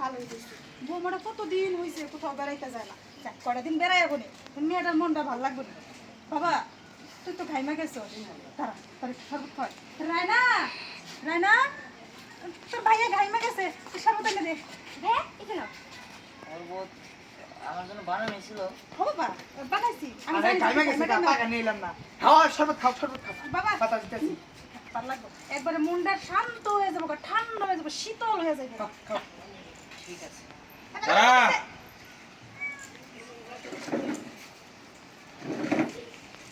ভালোই হয়েছে। বৌমাটা কতদিন হয়েছে কোথাও বেড়াইতে যায় না। যাক কটা দিন বেড়াই এখন মেয়েটার মনটা ভালো লাগবে না। বাবা তুই তো খাইমা গেছো। তারা একটু শরবত খাওয়াই। রায়না রায়না তোর ভাইয়া ঘাইমা গেছে। তুই শরবত এনে দে। হ্যাঁ এখানে শরবত আমার জন্য বানানো ছিল ও বাবা বানাইছি। আমি আরে জানি কাইমা তুই গেছে খাইমা গা, কেন। টাকা নিলাম না। খাওয়া শরবত খাও শরবত খাও। বাবা। পাতা দিতেছি। লাগবে? একবারে মনটা শান্ত হয়ে যাব ঠান্ডা হয়ে যাব শীতল হয়ে যাবে। ঠিক আছে। দাঁড়া।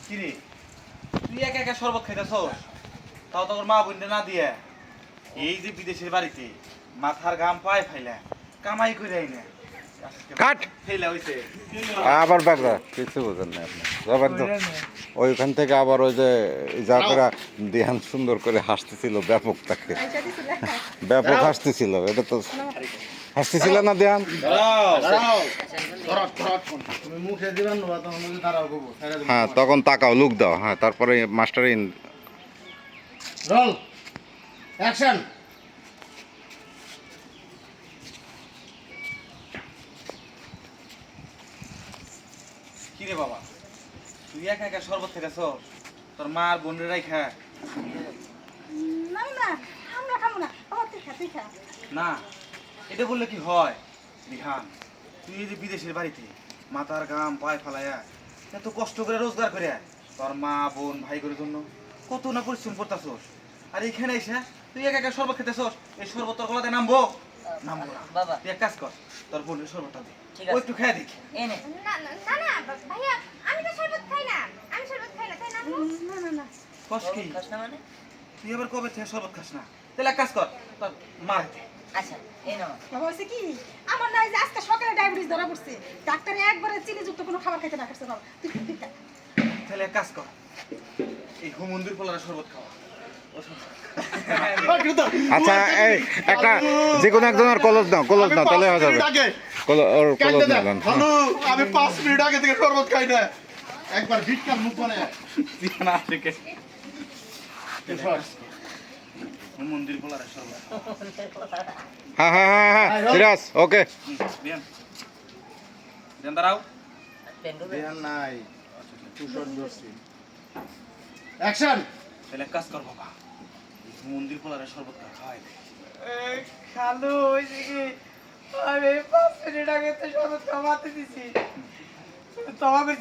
কি রে? তুই একা একা শরবত খাইতেছ তাও তোর মা বোনটা না দিয়ে। এই যে বিদেশের বাড়িতে মাথার ঘাম পায় ফাইলা কামাই করে আইনে। কাট। ফেলা হইছে। আবার বাগদা কিছু বোঝেন না আপনি। একদম ওইখান থেকে আবার ওই যে যা করে ধ্যান সুন্দর করে হাসতেছিল ব্যাপক তাকে। ব্যাপক হাসতেছিল এটা তো হাসতেছিল না ধ্যান? দাঁড়াও। তুমি মুখে দিবেন না তখন মুখে দাঁড়াও। গো ছেড়ে দেবো হ্যাঁ তখন তাকাও লুক দাও। হ্যাঁ তারপরে মাস্টার রোল। অ্যাকশন। কি রে বাবা? তুই একা একা শরবত খাইতেছ তোর মা আর বোনের রাইখা না না আমরা খাব না। বাবা তুই খা তুই খা। না এটা বললে কি হয়? বিহান তুই এই যে বিদেশের বাড়িতে মাথার গাম পায়ে ফালাইয়া এত কষ্ট করে রোজগার করে তোর মা বোন ভাই করে জন্য কত না পরিশ্রম করতেছস। আর এখানে এসে তুই একা একা শরবত খেতেছস? এই শরবত তোর গলাতে নামবো? বাবা। তুই এক কাজ কর তোর বোনের শরবতটা দে। ও একটু খেয়ে দেখি। এনে না। না না না ভাইয়া আমি তো শরবত খাই না। আমি শরবত খাই না তাই না না না না। কস কি? খাস না মানে? তুই আবার কবে থেকে শরবত খাস না? তাহলে এক কাজ কর তোর মা দে। আচ্ছা এই নাও। বাবা হয়েছে কি? আমার না যে আজকে সকালে ডায়াবেটিস ধরা পড়ছে। ডাক্তারে একবারে চিনিযুক্ত কোনো খাবার খাইতে না করছে বাবা। তুই। তাহলে এক কাজ কর এই হুমন্দির পোলার শরবত খাওয়া। আচ্ছা এই একটা যে কোনো একজনের কলজ দাও কলজ দাও তাহলে হয়ে যাবে। আগে কল- ওর কলজ কান্দে নিলাম হ্যালো আমি পাঁচ মিনিট আগে থেকে শরবত খাই না একবার ভিটকার মুখ মানে হ্যাঁ হ্যাঁ হ্যাঁ হ্যাঁ সিরাজ ওকে। দাঁড়াও। নাই। অ্যাকশন তাহলে কাজ কর বাবা। হুমন্দির পোলার শরবত খাওয়াই খালু আমি তো শরবত খাওয়াতে দিছি।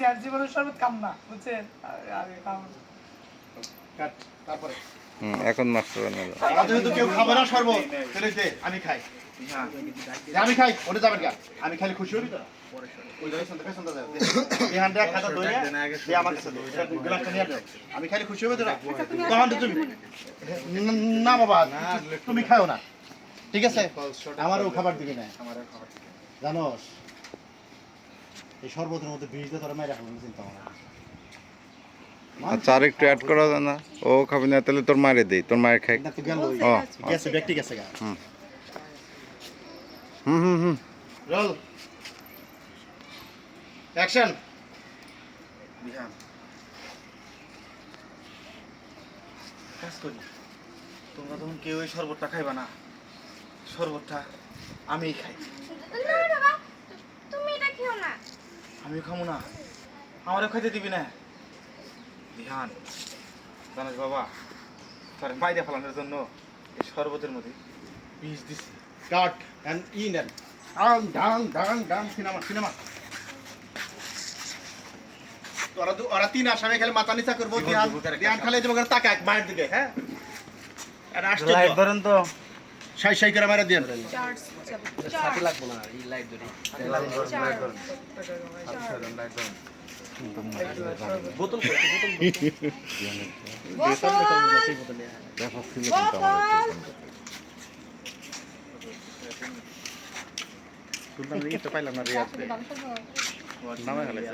আর জীবনে শরবত খাম না বুঝছেন? না। কাট তারপরে। হুম, এখন মাস্টার যেহেতু কেউ খাবে না শরবত। আমি খাই। হ্যাঁ। আমি খাই ওটা যাবেন আমি খালি খুশি হবি তো? আমি খালি খুশি হবে তখন তুমি না বাবা তুমি খাও না ঠিক আছে আমারও খাবার দিবি না জানোস এই শরবতের মধ্যে বিষ দিয়ে তোরা চিন্তা ভাবনা আচ্ছা আর একটু অ্যাড করা যায় না? ও খাবি না তাহলে তোর মায়ের দেই তোর মায়ের খাই। গেছে ব্যক্তি গেছে গা। হুম হুম হুম। রোল। অ্যাকশন বিহান কাজ করি। তোমরা তখন কেউ এই শরবতটা খাইবা না। শরবতটা আমিই খাই। তুমি এটা খেও না। আমিও খামো না। আমারও খাইতে দিবি না। বিহান জানিস বাবা তোর মাইরে ফেলানোর জন্য এই শরবতের মধ্যে বিষ দিছি। কাট এন্ড ইন এন্ড ডাং ডাং ডাং ডাং সিনেমা সিনেমা ওরা ওরা তিন আসামে খালি মাথা নিচা করব একটা খালি যাব তাকা এক মায়ের দিকে হ্যাঁ? লাইট ধরেন তো। সাই সাই করে মারা দিয়ে চার্জ চার্জ। না এই লাইট ধরে। বোতল ব্যাপক ছিল কিন্তু এই তো পাইলাম না রিয়াজ নামে ফেলেছে।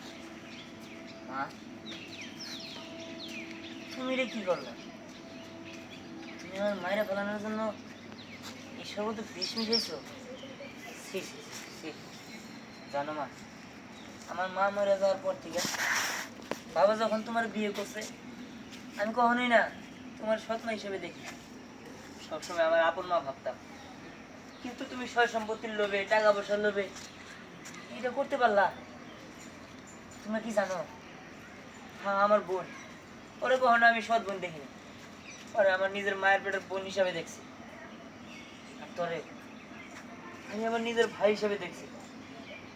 তুমি রে কি করলে? তুমি আমার মায়েরা ফেলানোর জন্য এই সর্বত বিষ মিশাইছো? ছি, ছি, ছি, ছি। জানো মা আমার মা মরে যাওয়ার পর থেকে বাবা যখন তোমার বিয়ে করছে আমি কখনোই না তোমার মা হিসেবে দেখি। সবসময় আমার আপন মা ভাবতাম কিন্তু তুমি সয় সম্পত্তির লোভে টাকা পয়সার লোভে এটা করতে পারলা? তুমি কি জানো? হ্যাঁ আমার বোন। ওরে কখনো আমি সৎ বোন দেখিনি। ওরে আমার নিজের মায়ের পেটের বোন হিসাবে দেখছি। আর তোরে, আমি আমার নিজের ভাই হিসাবে দেখছি।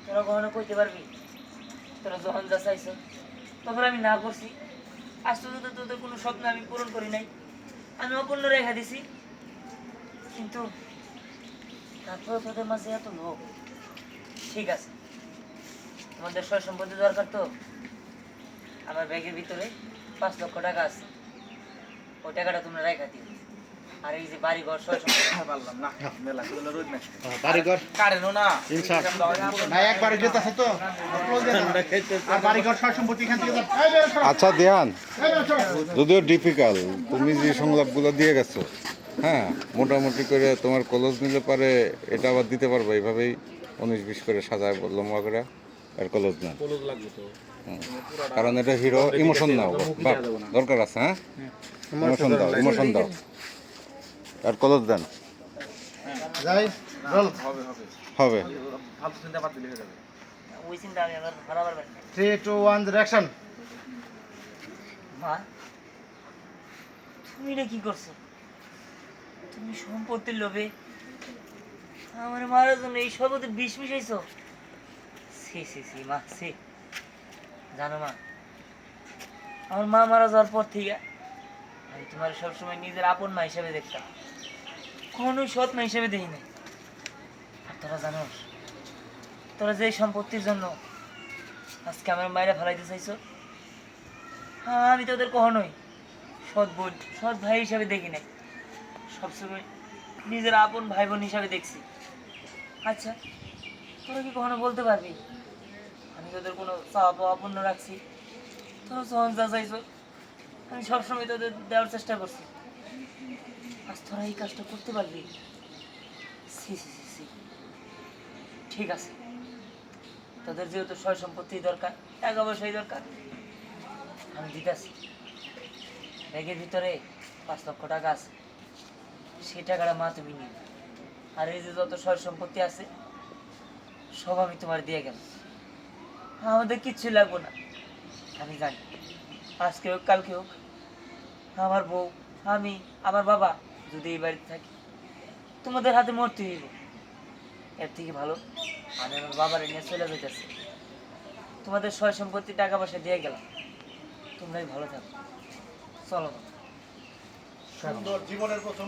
তোরা কখনো কইতে পারবি? তোরা যখন যা চাইছ, তখন আমি না করছি। আজ তো তোদের কোনো স্বপ্ন আমি পূরণ করি নাই। আমি অপূর্ণ রেখা দিছি। কিন্তু তারপরে তোদের মাঝে এত লোক ঠিক আছে। তোমাদের সয় সম্পত্তি দরকার তো? আমার ব্যাগের ভিতরে পাঁচ লক্ষ টাকা আছে। ওই টাকাটা তোমরা রেখা দিও। আর এই যে বাড়ি ঘর সয় পারলাম না। মেলা সেগুলো রোদ না বাড়িঘর? কারেনও না। না একবারে যেতে আছে তো আর বাড়িঘর সয় সম্পত্তি এখান থেকে দাও। এই বেরো, সরো। আচ্ছা সরো। যদিও ডিফিকাল্ট তুমি যে সংলাপগুলো দিয়ে গেছো হ্যাঁ মোটামুটি করে তোমার কলেজ নিলে পারে এটা আবার দিতে পারবে। এইভাবেই উনিশ বিশ করে সাজায় লম্বা করে আর কলেজ না হুম। কারণ এটা হিরো ইমোশন নাও বাপ, দরকার আছে হ্যাঁ? ইমোশন দাও ইমোশন দাও। আর কলেজ দেন। যাই রোল হবে। থ্রি টু ওয়ান ডিরেকশন তুমি এটা কি করছ? তুমি সম্পত্তির লোভে আমার মারার জন্য এই সর্বতে বিষ মিশাইছো? সি সি সি মা সি। জানো মা, আমার মা মারা যাওয়ার পর থেকে আমি তোমার সবসময় নিজের আপন মা হিসেবে দেখতাম। কখনোই সৎ মা হিসেবে দেখি নাই। আর তোরা জানো, তোরা যে সম্পত্তির জন্য আজকে আমার মায়েরা ফেলাইতে চাইছো হ্যাঁ আমি তোদের কখনোই সৎ বোন, সৎ ভাই হিসাবে দেখি নাই। সবসময় নিজের আপন ভাই বোন হিসাবে দেখছি। আচ্ছা তোরা কি কখনো বলতে পারবি? আমি তোদের কোনো চাওয়া পাওয়া রাখছি। তোরা যখন যা চাইছো, আমি সবসময় তোদের দেওয়ার চেষ্টা করছি। আজ তোরা এই কাজটা করতে পারবি? সি সি সি ঠিক আছে। তোদের যেহেতু সয় সম্পত্তি দরকার, টাকা পয়সাই দরকার, আমি দিতেছি। ব্যাগের ভিতরে পাঁচ লক্ষ টাকা আছে। সেই টাকাটা মা তুমি নিও। আর এই যে যত সয় সম্পত্তি আছে, সব আমি তোমার দিয়ে গেলাম। আমাদের কিচ্ছু লাগবো না। আমি জানি। আজকে হোক, কালকে হোক, আমার বউ, আমি, আমার বাবা যদি এই বাড়িতে থাকি, তোমাদের হাতে মরতে হইব। এর থেকে ভালো, আমি আমার বাবার নিয়ে চলে যেতেছি তোমাদের সয় সম্পত্তি টাকা পয়সা দিয়ে গেলাম। তোমরাই ভালো থাকো। চলো। সুন্দর জীবনের প্রথম